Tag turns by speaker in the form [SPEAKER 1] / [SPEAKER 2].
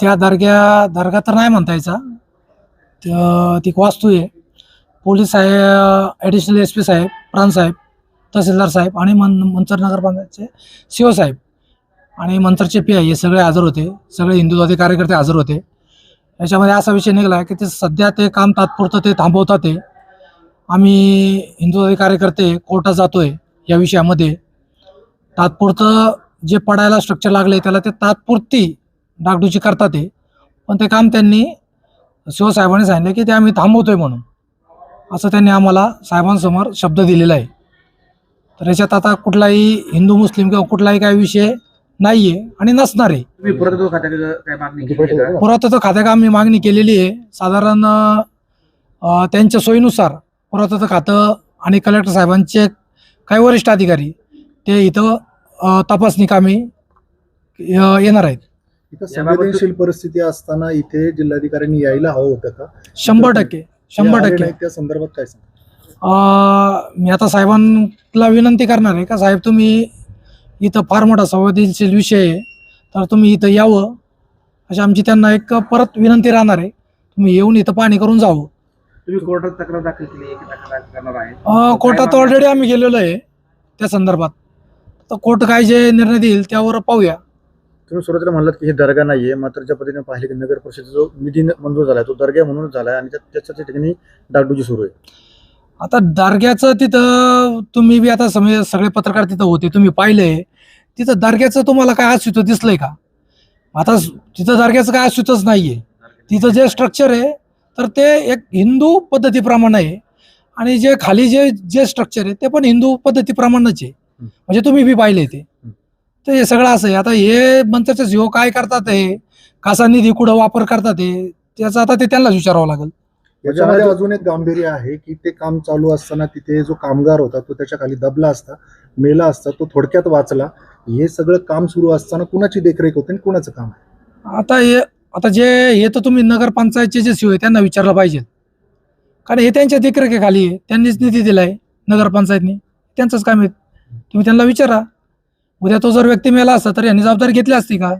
[SPEAKER 1] त्या दर्ग्या दर्गा तर नाही म्हणता यायचा ती एक वास्तू आहे. पोलीस साहेब ॲडिशनल एस पी साहेब प्राणसाहेब तहसीलदार साहेब आणि मन मंचर नगरपालिकेचे सी साहेब आणि मंचरचे पी आय हे सगळे हजर होते. सगळे हिंदुत्वादी कार्यकर्ते हजर होते. याच्यामध्ये असा विषय निघाला की ते सध्या ते काम तात्पुरतं ते थांबवतात ते. आम्ही हिंदुत्वादी कार्यकर्ते कोर्टात जातोय या विषयामध्ये. तात्पुरतं जे पडायला स्ट्रक्चर लागले त्याला ते तात्पुरती डागडुजी करतात ते पण ते काम त्यांनी शिवसाहेबांनी सांगितलं की ते आम्ही थांबवतोय म्हणून. असं त्यांनी आम्हाला साहेबांसमोर शब्द दिलेला आहे. तर याच्यात आता कुठलाही हिंदू मुस्लिम किंवा कुठलाही काही विषय नाही आहे आणि नसणार आहे.
[SPEAKER 2] पुरातत्व खात्याकडे?
[SPEAKER 1] पुरातत्व आम्ही मागणी केलेली आहे? साधारण त्यांच्या सोयीनुसार पुरातत्व खातं आणि कलेक्टर साहेबांचे काही वरिष्ठ अधिकारी ते इथं तपासणी कामी येणार आहेत.
[SPEAKER 3] संवेदनशील परिस्थिती असताना इथे जिल्हाधिकाऱ्यांनी यायला हवं होतं का?
[SPEAKER 1] शंभर टक्के शंभर टक्के.
[SPEAKER 3] त्या संदर्भात काय सांग
[SPEAKER 1] अ, मी आता साहेबांना विनंती करणार आहे का? साहेब तुम्ही इथं फार मोठा संवेदनशील विषय आहे तर तुम्ही इथं यावं. अशी आमची त्यांना एक परत विनंती राहणार आहे. तुम्ही येऊन इथं पाणी करून जावं.
[SPEAKER 2] तुम्ही कोर्टात तक्रार दाखल केली
[SPEAKER 1] कोर्टात ऑलरेडी आम्ही गेलेलो आहे त्या संदर्भात. तर कोर्ट काय जे निर्णय देईल त्यावर पाहूया.
[SPEAKER 3] तुम्ही सुरुवातीला म्हणलात की हे दर्गा नाहीये मात्र ज्या पद्धतीने पाहिले की नगर परिषदेचा जो निधी मंजूर झालाय तो दर्गा म्हणूनच झालाय आणि त्या- त्याच्या त्या ठिकाणी डागडुजी सुरू आहे.
[SPEAKER 1] आता दर्ग्याचं तिथं तुम्ही बी आता सगळे सगळे पत्रकार तिथं होते तुम्ही पाहिलंय. तिथं दर्ग्याचं तुम्हाला काय अस्तित्व दिसलंय का? आता तिथं दर्ग्याचं काय अस्तित्वच नाहीये. तिथं जे स्ट्रक्चर आहे तर ते एक हिंदू पद्धतीप्रमाणे आहे. आणि जे खाली जे जे स्ट्रक्चर आहे ते पण हिंदू पद्धतीप्रमाणेच आहे. म्हणजे तुम्ही बी पाहिले ते. तर हे सगळं असं आहे. आता हे मंत्र्याचे जीव काय करतात हे कसा निधी कुठं वापर करतात हे त्याचं आता ते त्यांनाच विचारावं लागेल.
[SPEAKER 3] याच्यामध्ये अजून एक गांभीर्य आहे की ते काम चालू असताना तिथे जो कामगार होता तो त्याच्याखाली दबला असता मेला असता तो थोडक्यात वाचला. हे सगळं काम सुरू असताना कुणाची देखरेख होते आणि कुणाचं काम आहे?
[SPEAKER 1] आता हे आता जे हे तर तुम्ही नगरपंचायतचे जे शिव आहे त्यांना विचारलं पाहिजे. कारण हे त्यांच्या देखरेखीखाली आहे. त्यांनीच निधी दिलाय नगरपंचायतनी. त्यांचंच काम आहे. तुम्ही त्यांना विचारा. उद्या तो जर व्यक्ती मेला असता तर यांनी जबाबदारी घेतली असती का?